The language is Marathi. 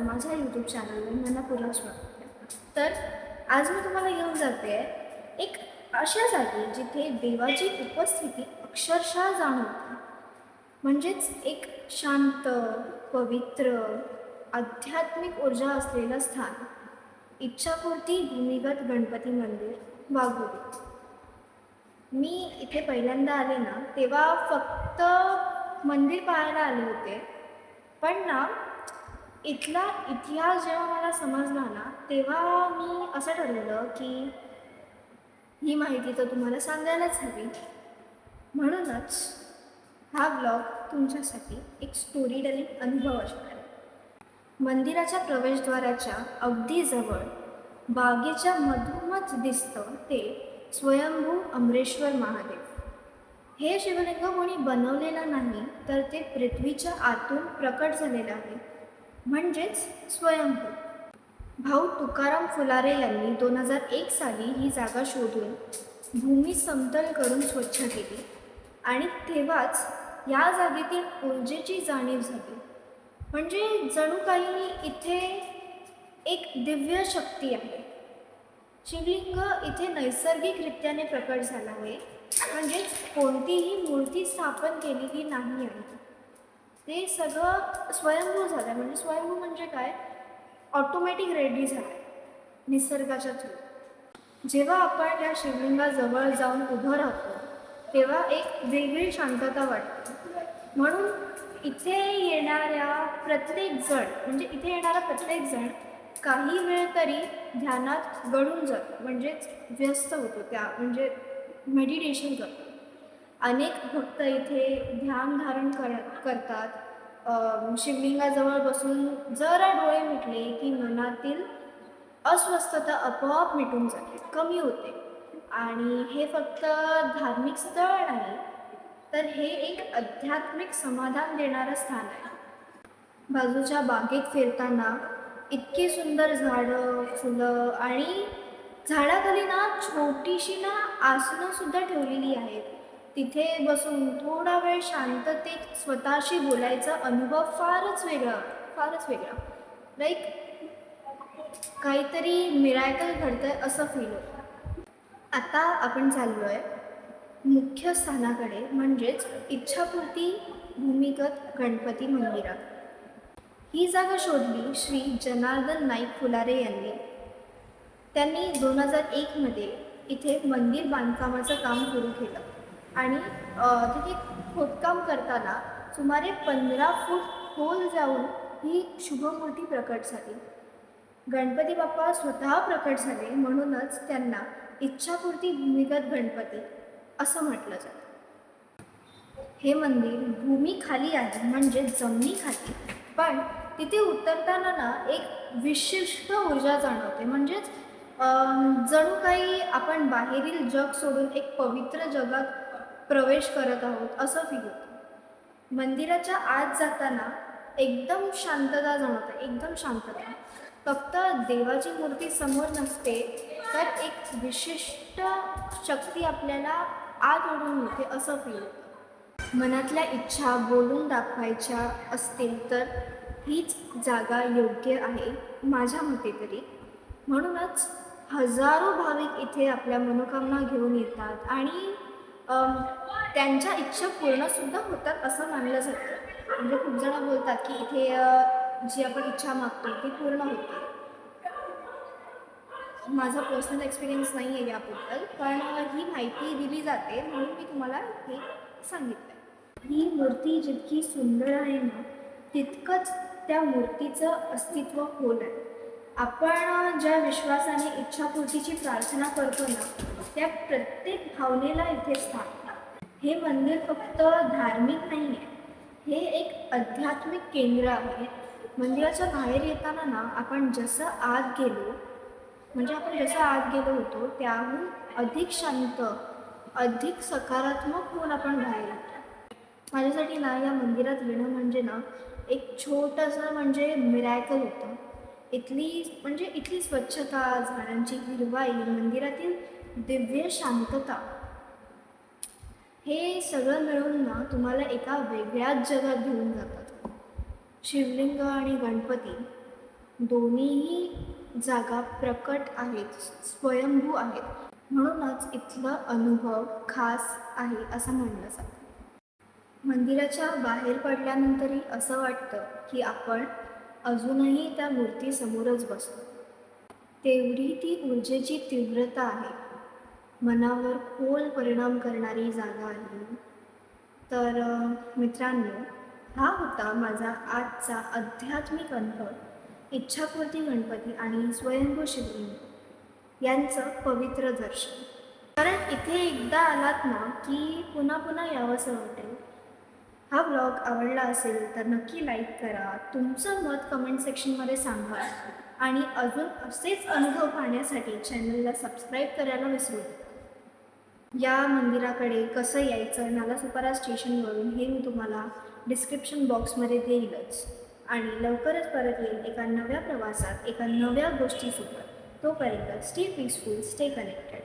तुमचं माझ्या यूट्यूब चॅनलवर मनपूर्वक स्वागत तर आज मी तुम्हाला घेऊन जाते एक अशा जागी जिथे देवाची उपस्थिती अक्षरशः जाणवते. म्हणजेच एक शांत पवित्र आध्यात्मिक ऊर्जा असलेलं स्थान. इच्छापूर्ती भूमिगत गणपती मंदिर वाघोली मी इथे पहिल्यांदा आले ना तेव्हा फक्त मंदिर पाहायला आले होते. पण ना इथला इतिहास जेव्हा मला समजला ना तेव्हा मी असं ठरवलं की ही माहिती तर तुम्हाला सांगायलाच हवी. म्हणूनच हा ब्लॉग तुमच्यासाठी एक स्टोरी टेलिंग अनुभव असणार आहे. मंदिराच्या प्रवेशद्वाराच्या अगदी जवळ बागेच्या मधोमध दिसतं ते स्वयंभू अमरेश्वर महादेव. हे शिवलिंग कोणी बनवलेलं नाही तर ते पृथ्वीच्या आतून प्रकट झालेलं आहे. म्हणजेच स्वयंभू. भाऊ तुकाराम फुलारे यांनी दोन हजार एक साली ही जागा शोधून भूमी समतल करून स्वच्छ केली आणि तेव्हाच या जागेतील ऊर्जेची जाणीव झाली. म्हणजे जणू काही इथे एक दिव्य शक्ती आहे. शिवलिंग इथे नैसर्गिकरित्याने प्रकट झाला आहे. म्हणजेच कोणतीही मूर्ती स्थापन केलेली नाही आहे. ते सगळं स्वयंभू झालं आहे म्हणजे स्वयंभू म्हणजे काय? ऑटोमॅटिक रेडी झालं आहे निसर्गाच्या थ्रू जेव्हा आपण या शिवलिंगाजवळ जाऊन उभं राहतो तेव्हा एक वेगळी शांतता वाटते. म्हणून इथे येणाऱ्या प्रत्येक जण म्हणजे इथे येणारा प्रत्येक जण काही वेळ तरी ध्यानात गळून जातो. म्हणजेच व्यस्त होतो. त्या म्हणजे मेडिटेशन करतो. अनेक भक्त इथे ध्यान धारण कर करतात. शिवलिंगाजवळ बसून जरा डोळे मिटले की मनातील अस्वस्थता आपोआप मिटून जाते कमी होते. आणि हे फक्त धार्मिक स्थळ नाही तर हे एक आध्यात्मिक समाधान देणारं स्थान आहे. बाजूच्या बागेत फिरताना इतकी सुंदर झाडं फुलं आणि झाडाखाली ना छोटीशी ना आसनं सुद्धा ठेवलेली आहेत. तिथे बसून थोडा वेळ शांततेत स्वतःशी बोलायचा अनुभव फारच वेगळा फारच वेगळा. लाईक काहीतरी मिरायकल घडतंय असं फील होतं. आता आपण चाललो आहे मुख्य स्थानाकडे म्हणजेच इच्छापूर्ती भूमिगत गणपती मंदिरात. ही जागा शोधली श्री जनार्दन नाईक फुलारे यांनी. त्यांनी दोन हजार एकमध्ये इथे मंदिर बांधकामाचं काम सुरू केलं. आणि तिथे खोदकाम करताना सुमारे पंधरा फूट खोल जाऊन ही शुभमूर्ती प्रकट झाली. गणपती बाप्पा स्वतः प्रकट झाले म्हणूनच त्यांना इच्छापूर्ती भूमिगत गणपती असं म्हटलं जातं. हे मंदिर भूमी खाली आहे म्हणजे जमिनी खाली. पण तिथे उतरताना ना एक विशिष्ट ऊर्जा जाणवते. म्हणजेच जणू काही आपण बाहेरील जग सोडून एक पवित्र जगात प्रवेश करत आहोत असं फील होतं. मंदिराच्या आत जाताना एकदम शांतता जाणवते एकदम शांतता. फक्त देवाची मूर्ती समोर नसते तर एक विशिष्ट शक्ती आपल्याला आत ओढून येते असं फील होतं. मनातल्या इच्छा बोलून दाखवायच्या असतील तर हीच जागा योग्य आहे माझ्या मते तरी. म्हणूनच हजारो भाविक इथे आपल्या मनोकामना घेऊन येतात आणि त्यांच्या इच्छा पूर्णसुद्धा होतात असं मानलं जातं. म्हणजे खूप जण बोलतात की इथे जी आपण इच्छा मागतो ती पूर्ण होते. माझा पर्सनल एक्सपिरियन्स नाही आहे याबद्दल पण ही माहिती दिली जाते म्हणून मी तुम्हाला हे सांगितलं ही मूर्ती जितकी सुंदर आहे ना तितकंच त्या मूर्तीचं अस्तित्व खोल आहे आपण ज्या विश्वासाने इच्छापूर्तीची प्रार्थना करतो ना त्या प्रत्येक भावनेला इथे स्थान हे मंदिर फक्त धार्मिक नाही आहे हे एक आध्यात्मिक केंद्र आहे. मंदिराच्या बाहेर येताना ना आपण जसं आत गेलो म्हणजे आपण जसं आत गेलो होतो त्याहून अधिक शांत अधिक सकारात्मक होऊन आपण बाहेर येतो माझ्यासाठी ना या मंदिरात येणं म्हणजे ना एक छोटंसं म्हणजे मिरॅकल होतं. इथली म्हणजे इथली स्वच्छता झाडांची हिरवाई मंदिरातील दिव्य शांतता. हे सगळं मिळून ना तुम्हाला एका वेगळ्याच जगात घेऊन जातात. शिवलिंग आणि गणपती दोन्हीही जागा प्रकट आहेत स्वयंभू आहेत. म्हणूनच इथलं अनुभव खास आहे असं म्हणलं जातं. मंदिराच्या बाहेर पडल्यानंतरही असं वाटतं की आपण अजूनही त्या मूर्तीसमोरच बसतो तेवढी ती ऊर्जेची तीव्रता आहे. मनावर खोल परिणाम करणारी जागा आहे. तर मित्रांनो हा होता माझा आजचा आध्यात्मिक अनुभव. इच्छापूर्ती गणपती आणि स्वयंभू शिवलिंग यांचं पवित्र दर्शन. कारण इथे एकदा आलात ना की पुन्हा पुन्हा यावंसं वाटेल. हा ब्लॉग आवडला असेल तर नक्की लाईक करा. तुमचं मत कमेंट सेक्शनमध्ये सांगा. आणि अजून असेच अनुभव पाहण्यासाठी चॅनलला सबस्क्राईब करायला विसरू नका. या मंदिराकडे कसं यायचं नालासोपारा स्टेशनवरून हे मी तुम्हाला डिस्क्रिप्शन बॉक्समध्ये देईलच. आणि लवकरच परत येईल एका नव्या प्रवासात एका नव्या गोष्टीसोबत. तोपर्यंत स्टे पीसफुल स्टे कनेक्टेड